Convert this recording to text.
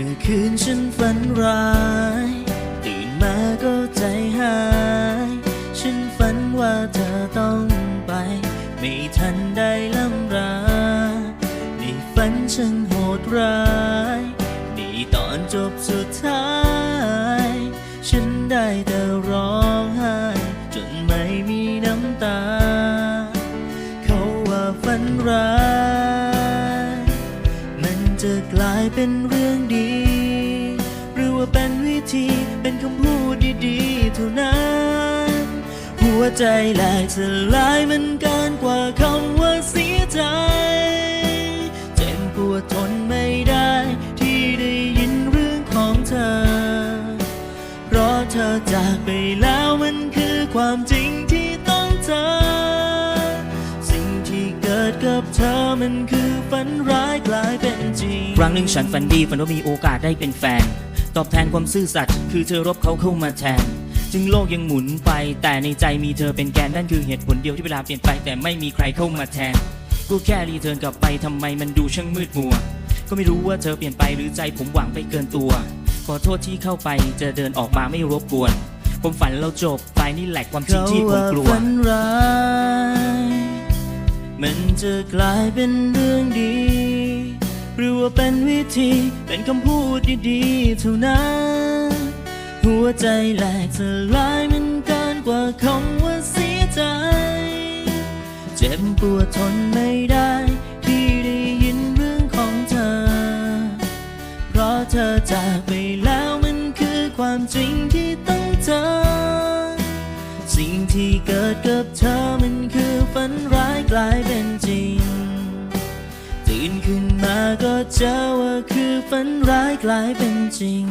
มื่อคืนฉันฝันร้าย ตื่นมาก็ใจหาย ฉันฝันว่าเธอต้องไป ไม่ทันได้ล่ำลาในฝันฉันโหดร้ายในตอนจบสุดท้าย ฉันได้แต่ร้องไห้ จนไม่มีน้ำตา เขาว่าฝันร้าย มันจะกลายเป็นเรื่อง เป็นวิธีเป็นคำพูดดีๆ เท่านั้น หัวใจแหลกสลายมันเกินกว่าคำว่าเสียใจ เจ็บปวดทนไม่ได้ที่ได้ยินเรื่องของเธอ เพราะเธอจากไปแล้วมันคือความจริงที่ต้องเจอ กับเธอมันคือฝันร้ายกลายเป็นจริง ครั้งหนึ่งฉันฝันดีฝันว่ามีโอกาสได้เป็นแฟน ตอบแทนความซื่อสัตย์คือเธอรบเขาเข้ามาแทน จึงโลกยังหมุนไป แต่ในใจมีเธอเป็นแกนนั่นคือเหตุผลเดียวที่เวลาเปลี่ยนไปแต่ไม่มีใครเข้ามาแทน กูแค่รีเทิร์นกลับไปทำไมมันดูช่างมืดมัว ก็ไม่รู้ว่าเธอเปลี่ยนไปหรือใจผมหวังไปเกินตัว ขอโทษที่เข้าไปจะเดินออกมาไม่รบกวน ผมฝันเราจบไปนี่แหละความจริงที่ผมกลัวฝันร้าย มันจะกลายเป็นเรื่องดี หรือว่าเป็นวิธี เป็นคำพูดดีๆเท่านั้น หัวใจแหลกสลายมันเกินกว่าคำว่าเสียใจ เจ็บปวดทนไม่ได้ที่ได้ยินเรื่องของเธอ เพราะเธอจากไปแล้วมันคือความจริงที่ต้องเจอ สิ่งที่เกิดกับเธอมันคือ ตื่นขึ้นมาก็เจอว่าคือฝันร้ายกลายเป็นจริง